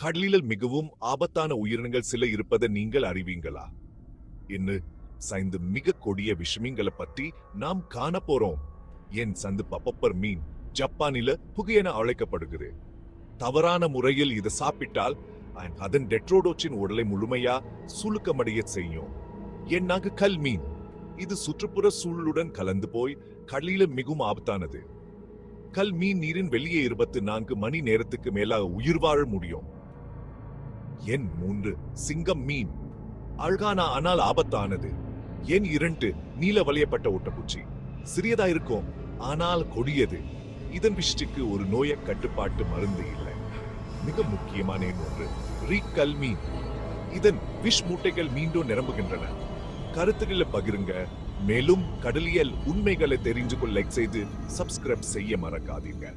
கடலில் மிகவும் ஆபத்தான உயிரினங்கள் சில இருப்பதை நீங்கள் அறிவீங்களா? இன்னு சைந்து மிக கொடிய விஷயங்களை பத்தி நாம் காண போறோம். என் சந்து பப்பப்பர் மீன் ஜப்பானில புகையென அழைக்கப்படுகிறது. தவறான முறையில் இதை சாப்பிட்டால் அதன் டெட்ரோடோச்சின் உடலை முழுமையா சுழுக்கமடைய செய்யும். என்னாக கல் மீன். இது சுற்றுப்புற சூழலுடன் கலந்து போய் கடலில மிகவும் ஆபத்தானது. கல் மீன் நீரின் வெளியே இருபத்தி நான்கு மணி நேரத்துக்கு மேலாக உயிர் வாழ முடியும். எண் மூன்று சிங்கம் மீன். அழகானா ஆனால் ஆபத்தானது. எண் இரண்டு நீல வளையப்பட்ட ஒட்டப்பூச்சி சிறியதா இருக்கும் ஆனால் கொடியது. இதன் விஷத்துக்கு ஒரு நோய கட்டுப்பாட்டு மருந்து இல்லை. மிக முக்கியமான எண் ஒன்று ரீக்கல் மீன். இதன் விஷ் மூட்டைகள் மீண்டும் நிரம்புகின்றன. கருத்துக்களை பகிருங்க. மேலும் கடலியல் உண்மைகளை தெரிஞ்சு கொள்ள லைக் செய்து சப்ஸ்கிரைப் செய்ய மறக்காதீங்க.